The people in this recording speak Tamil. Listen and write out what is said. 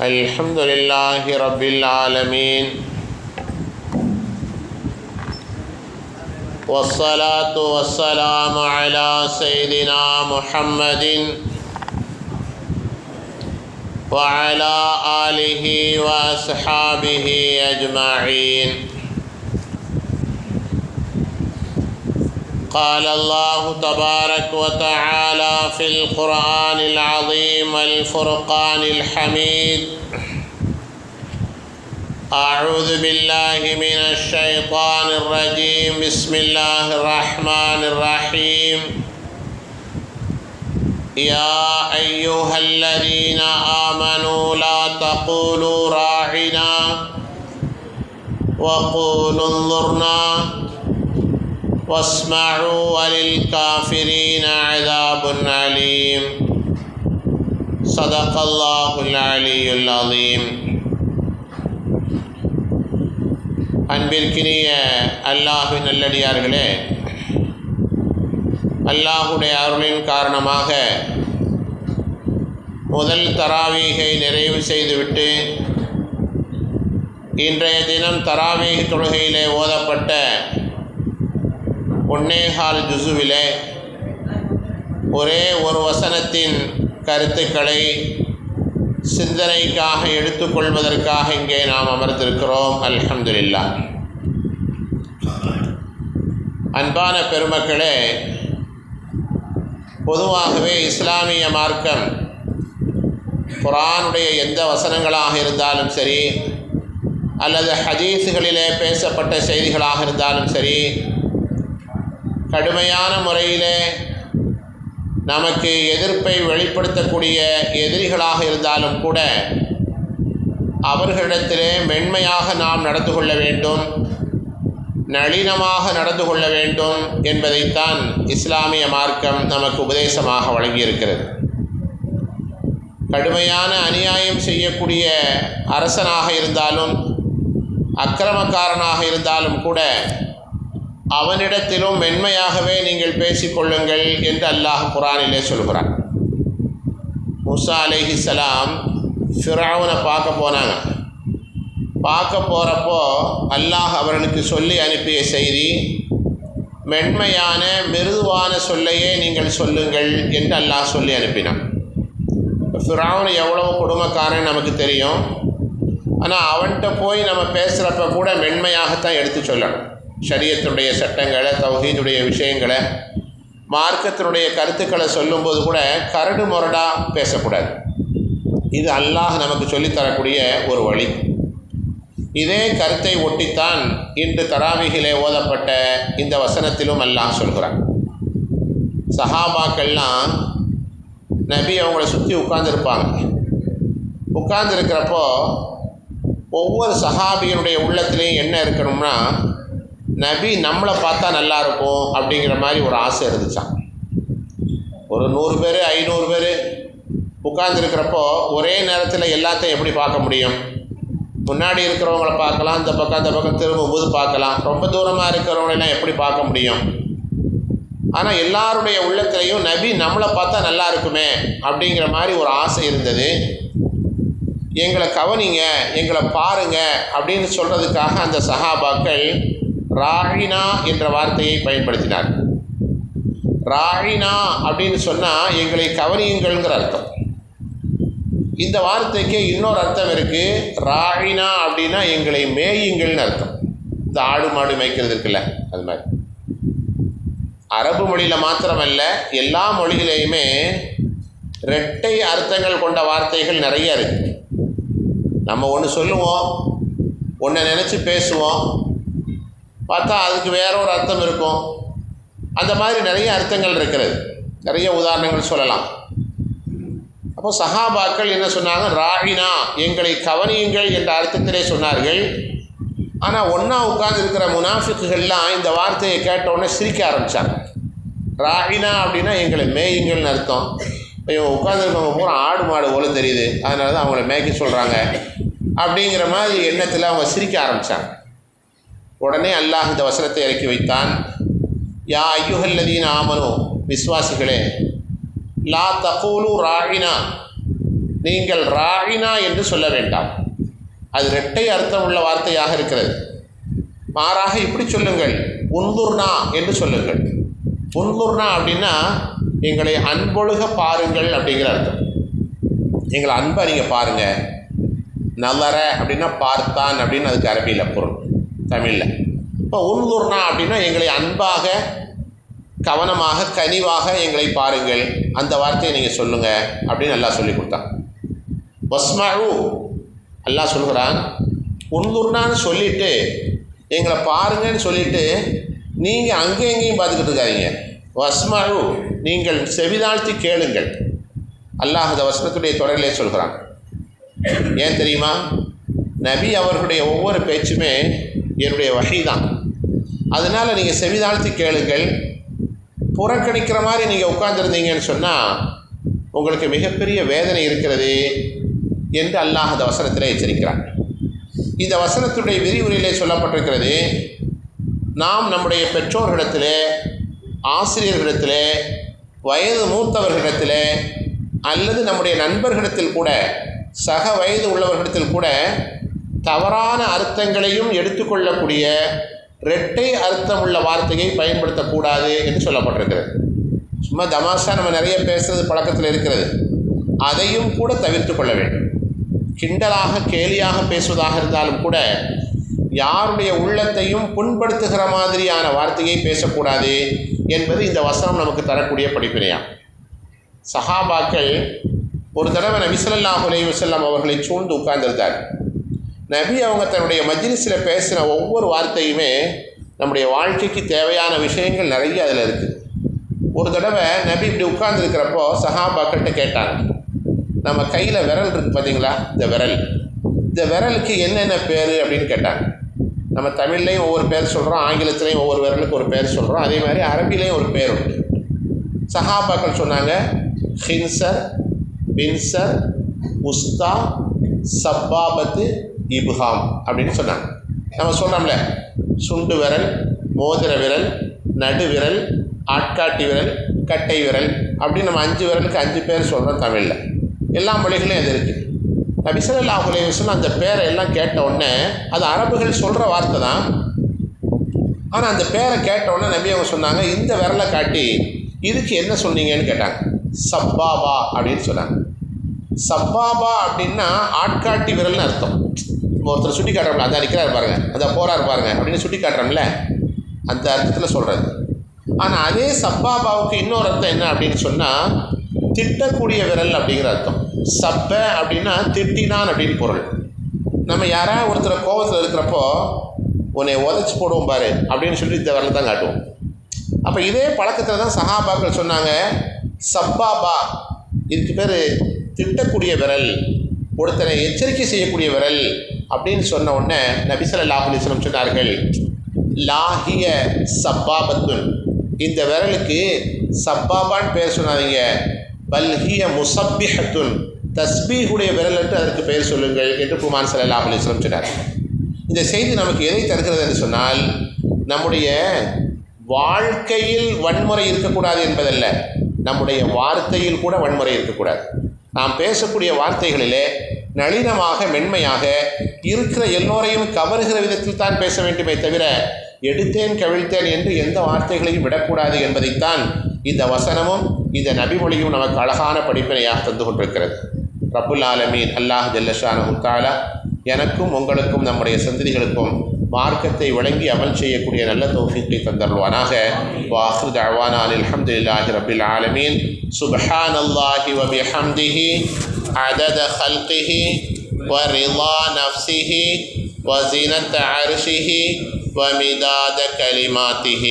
الحمد لله رب العالمين والصلاة والسلام على سيدنا محمد وعلى آله وأصحابه أجمعين قال الله تبارك وتعالى في القرآن العظيم الفرقان الحميد. أعوذ بالله من الشيطان الرجيم. بسم الله الرحمن الرحيم. يا أيها الذين آمنوا لا تقولوا راعنا وقولوا انظرنا. واسمعوا وللكافرين عذاب عليم صدق الله العلي العظيم அன்பிற்கினிய அல்லாஹின் நல்லடியார்களே அல்லாஹுடைய அருளின் காரணமாக முதல் தராவீகை நிறைவு செய்துவிட்டு இன்றைய தினம் தராவீக தொழுகையிலே ஓதப்பட்ட ஒன்னேகால் ஜுசுவிலே ஒரே ஒரு வசனத்தின் கருத்துக்களை சிந்தனைக்காக எடுத்துக்கொள்வதற்காக இங்கே நாம் அமர்ந்திருக்கிறோம். அல்ஹம்துல்லா அன்பான பெருமக்களே பொதுவாகவே இஸ்லாமிய மார்க்கம் குரானுடைய எந்த வசனங்களாக இருந்தாலும் சரி அல்லது ஹதீஸுகளிலே பேசப்பட்ட செய்திகளாக இருந்தாலும் சரி கடுமையான முறையிலே நமக்கு எதிர்ப்பை வெளிப்படுத்தக்கூடிய எதிரிகளாக இருந்தாலும் கூட அவர்களிடத்திலே மென்மையாக நாம் நடந்து கொள்ள வேண்டும் நளினமாக நடந்து கொள்ள வேண்டும் என்பதைத்தான் இஸ்லாமிய மார்க்கம் நமக்கு உபதேசமாக வழங்கியிருக்கிறது. கடுமையான அநியாயம் செய்யக்கூடிய அரசனாக இருந்தாலும் அக்கிரமக்காரனாக இருந்தாலும் கூட அவனிடத்திலும் மென்மையாகவே நீங்கள் பேசிக்கொள்ளுங்கள் என்று அல்லாஹ் குரானிலே சொல்கிறான். முசா அலிஹி சலாம் ஃபிராவனை பார்க்க போனாங்க. பார்க்க போகிறப்போ அல்லாஹ் அவர்களுக்கு சொல்லி அனுப்பிய செய்தி மென்மையான மிருதுவான சொல்லையே நீங்கள் சொல்லுங்கள் என்று அல்லாஹ் சொல்லி அனுப்பினான். ஃபிராவன் எவ்வளவு குடும்பக்காரன் நமக்கு தெரியும். ஆனால் அவன்கிட்ட போய் நம்ம பேசுகிறப்ப கூட மென்மையாகத்தான் எடுத்து சொல்லணும். ஷரியத்தினுடைய சட்டங்களை தௌஹீதுடைய விஷயங்களை மார்க்கத்தினுடைய கருத்துக்களை சொல்லும்போது கூட கரடு முரடாக பேசக்கூடாது. இது அல்லாஹ் நமக்கு சொல்லித்தரக்கூடிய ஒரு வழி. இதே கருத்தை ஒட்டித்தான் இன்று தராவிகிலே ஓதப்பட்ட இந்த வசனத்திலும் அல்லாஹ் சொல்கிறான். சஹாபாக்கள்லாம் நபி அவங்கள சுற்றி உட்கார்ந்துருப்பாங்க. உட்கார்ந்துருக்கிறப்போ ஒவ்வொரு சஹாபியனுடைய உள்ளத்துலேயும் என்ன இருக்கணும்னா நபி நம்மளை பார்த்தா நல்லா இருக்கும் அப்படிங்கிற மாதிரி ஒரு ஆசை இருந்துச்சான் ஒரு நூறு பேர் ஐநூறு பேர் உட்கார்ந்துருக்கிறப்போ ஒரே நேரத்தில் எல்லாத்தையும் எப்படி பார்க்க முடியும்? முன்னாடி இருக்கிறவங்கள பார்க்கலாம் இந்த பக்கம் அந்த பக்கம் திரும்பும்போது பார்க்கலாம். ரொம்ப தூரமாக இருக்கிறவங்களெல்லாம் எப்படி பார்க்க முடியும்? ஆனால் எல்லாருடைய உள்ளத்திலையும் நபி நம்மளை பார்த்தா நல்லா இருக்குமே அப்படிங்கிற மாதிரி ஒரு ஆசை இருந்தது. எங்களை கவனிங்க எங்களை பாருங்க அப்படின்னு சொல்கிறதுக்காக அந்த சஹாபாக்கள் ராகினா என்ற வார்த்தையை பயன்படுத்தினார். ராகினா அப்படின்னு சொன்னால் எங்களை கவனியுங்கள்ங்கிற அர்த்தம். இந்த வார்த்தைக்கு இன்னொரு அர்த்தம் இருக்குது ராகினா அப்படின்னா எங்களை மேயுங்கள்னு அர்த்தம். இந்த ஆடு மாடு மேய்க்கிறது இருக்குல்ல அது மாதிரி. அரபு மொழியில் மாத்திரமல்ல எல்லா மொழியிலையுமே ரெட்டை அர்த்தங்கள் கொண்ட வார்த்தைகள் நிறைய இருக்குது நம்ம ஒன்று சொல்லுவோம் ஒன்றை நினச்சி பேசுவோம் பார்த்தா அதுக்கு வேற ஒரு அர்த்தம் இருக்கும். அந்த மாதிரி நிறைய அர்த்தங்கள் இருக்கிறது. நிறைய உதாரணங்கள் சொல்லலாம். அப்போ சஹாபாக்கள் என்ன சொன்னாங்க? ராகினா எங்களை கவனியுங்கள் என்ற அர்த்தத்திலே சொன்னார்கள். ஆனால் ஒன்றா உட்கார்ந்து இருக்கிற முனாஃபிக்குகள்லாம் இந்த வார்த்தையை கேட்டவுடனே சிரிக்க ஆரம்பித்தாங்க ராகினா அப்படின்னா எங்களை மேயுங்கள்னு அர்த்தம். இவங்க உட்காந்துருக்கவங்க பூரா ஆடு மாடு போலும் தெரியுது. அதனால தான் அவங்கள மேய்க்க சொல்கிறாங்க அப்படிங்கிற மாதிரி எண்ணத்தில் அவங்க சிரிக்க ஆரம்பித்தாங்க உடனே அல்லாஹ் இந்த வசனத்தை இறக்கி வைத்தான். யா ஐயுஹல்லதீன் ஆமனு விஸ்வாசிகளே லா தகூலு ராகினா நீங்கள் ராகினா என்று சொல்ல வேண்டாம். அது இரட்டை அர்த்தம் உள்ள வார்த்தையாக இருக்கிறது. மாறாக இப்படி சொல்லுங்கள் உந்துர்னா என்று சொல்லுங்கள். உந்துர்னா அப்படின்னா எங்களை அன்பொழுக பாருங்கள் அப்படிங்கிற அர்த்தம். எங்களை அன்பை நீங்கள் பாருங்கள் நல்லற அப்படின்னா பார்த்தான் அப்படின்னு அதுக்கு அரபியில் பொருள். தமிழில். இப்போ உந்துர்னா அப்படின்னா எங்களை அன்பாக கவனமாக கனிவாக எங்களை பாருங்கள். அந்த வார்த்தையை நீங்கள் சொல்லுங்கள் அப்படின்னு நல்லா சொல்லி கொடுத்தான். வஸ்மாழு அல்லாஹ் சொல்கிறான் உந்துர்னான்னு சொல்லிட்டு எங்களை பாருங்கன்னு சொல்லிட்டு நீங்கள் அங்கே எங்கேயும் பார்த்துக்கிட்டு இருக்காதீங்க. வஸ்மழு நீங்கள் செவிதாழ்த்தி கேளுங்கள். அல்லாஹ் அந்த வசனத்துடைய தொடரிலே சொல்கிறான். ஏன் தெரியுமா? நபி அவர்களுடைய ஒவ்வொரு பேச்சுமே என்னுடைய வகை தான் அதனால் நீங்கள் செவிதாழ்த்தி கேளுங்கள். புறக்கணிக்கிற மாதிரி நீங்கள் உட்கார்ந்துருந்தீங்கன்னு சொன்னால் உங்களுக்கு மிகப்பெரிய வேதனை இருக்கிறது என்று அல்லாஹ் அந்த வசனத்தில் எச்சரிக்கிறான். இந்த வசனத்துடைய விரிவுரையிலே சொல்லப்பட்டிருக்கிறது நாம் நம்முடைய பெற்றோர்களிடத்தில் ஆசிரியர்களிடத்திலே வயது மூத்தவர்களிடத்திலே அல்லது நம்முடைய நண்பர்களிடத்தில் கூட சக வயது உள்ளவர்களிடத்தில் கூட தவறான அர்த்தங்களையும் எடுத்துக்கொள்ளக்கூடிய ரெட்டை அர்த்தம் உள்ள வார்த்தையை பயன்படுத்தக்கூடாது என்று சொல்லப்பட்டிருக்கிறது. சும்மா தமாஷா நம்ம நிறைய பேசுறது பழக்கத்தில் இருக்கிறது. அதையும் கூட தவிர்த்து கொள்ள வேண்டும். கிண்டலாக கேலியாக பேசுவதாக இருந்தாலும் கூட யாருடைய உள்ளத்தையும் புண்படுத்துகிற மாதிரியான வார்த்தையை பேசக்கூடாது என்பது இந்த வசனம் நமக்கு தரக்கூடிய படிப்பினையா சஹாபாக்கள் ஒரு தடவை நபிசல்லாஹ் ஸல்லல்லாஹு அவர்களை சூழ்ந்து உட்கார்ந்திருந்தார் நபி அவங்க தன்னுடைய மஜ்லிஸில் பேசின ஒவ்வொரு வார்த்தையுமே நம்முடைய வாழ்க்கைக்கு தேவையான விஷயங்கள் நிறைய அதில் இருக்குது ஒரு தடவை நபி இப்படி உட்கார்ந்துருக்கிறப்போ சஹாபாக்கள்கிட்ட கேட்டாங்க. நம்ம கையில் விரல் இருக்குது பார்த்தீங்களா இந்த விரல். இந்த விரலுக்கு என்னென்ன பேர் அப்படின்னு கேட்டாங்க. நம்ம தமிழ்லேயும் ஒவ்வொரு பேர் சொல்கிறோம் ஆங்கிலத்திலையும் ஒவ்வொரு விரலுக்கு ஒரு பேர் சொல்கிறோம் அதே மாதிரி அரபிலையும் ஒரு பேர் உண்டு. சஹாபாக்கள் சொன்னாங்க ஹின்சர் பின்சர் உஸ்தா சப்பாபத்து இபுகாம் அப்படின்னு சொன்னாங்க. நம்ம சொல்கிறோம்ல சுண்டு விரல் மோதிர விரல் நடு விரல் ஆட்காட்டி விரல் கட்டை விரல் அப்படின்னு நம்ம அஞ்சு விரலுக்கு அஞ்சு பேர் சொல்கிறோம் தமிழில். எல்லா மொழிகளையும் அது இருக்குது நபிசல்லா அலைவசம் அந்த பேரை எல்லாம் கேட்ட உடனே அது அரபுகள் சொல்கிற வார்த்தை தான். ஆனால் அந்த பேரை கேட்ட உடனே நபி அவங்க சொன்னாங்க இந்த விரலை காட்டி இதுக்கு என்ன சொன்னீங்கன்னு கேட்டாங்க. சப்பாபா அப்படின்னு சொன்னாங்க. சப்பாபா அப்படின்னா ஆட்காட்டி விரல்னு அர்த்தம். இப்போ ஒருத்தர் சுட்டி காட்டுறோம்ல அதான் நிற்கிறார் பாருங்க அதான் போகிறார் பாருங்க அப்படின்னு சுட்டி காட்டுறோம்ல அந்த அர்த்தத்தில் சொல்கிறது ஆனால் அதே சப்பாபாவுக்கு இன்னொரு அர்த்தம் என்ன அப்படின்னு சொன்னால் திட்டக்கூடிய விரல் அப்படிங்கிற அர்த்தம். சப்ப அப்படின்னா திட்டினான் அப்படின்னு பொருள். நம்ம யாராவது ஒருத்தர் கோபத்தில் இருக்கிறப்போ உன்னை உதச்சி போடுவோம் பாரு அப்படின்னு சொல்லி இந்த விரலை தான் காட்டுவோம். அப்போ இதே பழக்கத்தில் தான் சஹாபாக்கள் சொன்னாங்க சப்பாபா. இதுக்கு பேர் திட்டக்கூடிய விரல். ஒருத்தனை எச்சரிக்கை செய்யக்கூடிய விரல். அப்படின்னு சொன்ன உடனே நபிசல்லாஹ் அலிஸ்லம் சொன்னார்கள் லாகிய சப்பாபத்துன். இந்த விரலுக்கு சப்பாபான்னு பேர் சொன்னாதீங்க. பல்ஹிய முசப்பிஹத்துன். தஸ்பீஹுடைய விரல் என்று அதற்கு பெயர் சொல்லுங்கள் என்று குமான் சல்லாஹ் அலிஸ்லம் சொன்னார். இந்த செய்தி நமக்கு எதை தருகிறது என்று சொன்னால் நம்முடைய வாழ்க்கையில் வன்முறை இருக்கக்கூடாது என்பதல்ல நம்முடைய வார்த்தையில் கூட வன்முறை இருக்கக்கூடாது. நாம் பேசக்கூடிய வார்த்தைகளிலே நளினமாக மென்மையாக இருக்கிற எல்லோரையும் கவருகிற விதத்தில் தான் பேச வேண்டுமே தவிர எடுத்தேன் கவிழ்த்தேன் என்று எந்த வார்த்தைகளையும் விடக்கூடாது என்பதைத்தான் இந்த வசனமும் இந்த நபிமொழியும் நமக்கு அழகான படிப்பினையாக தந்து கொண்டிருக்கிறது ரப்புல் ஆலமீன் அல்லாஹ் ஜல்லஷானு தாலா எனக்கும் உங்களுக்கும் நம்முடைய சந்ததிகளுக்கும் மார்க்கத்தை வழங்கி அமல் செய்யக்கூடிய நல்ல தௌஃபீக்கை தந்தருவானாக வாஹு தவானான் அல்ஹம்துலில்லாஹி ரபில் ஆலமீன் சுப்ஹானல்லாஹி வ பிஹம்திஹி عدد خلقه ورضا نفسه وزنة عرشه ومداد كلماته.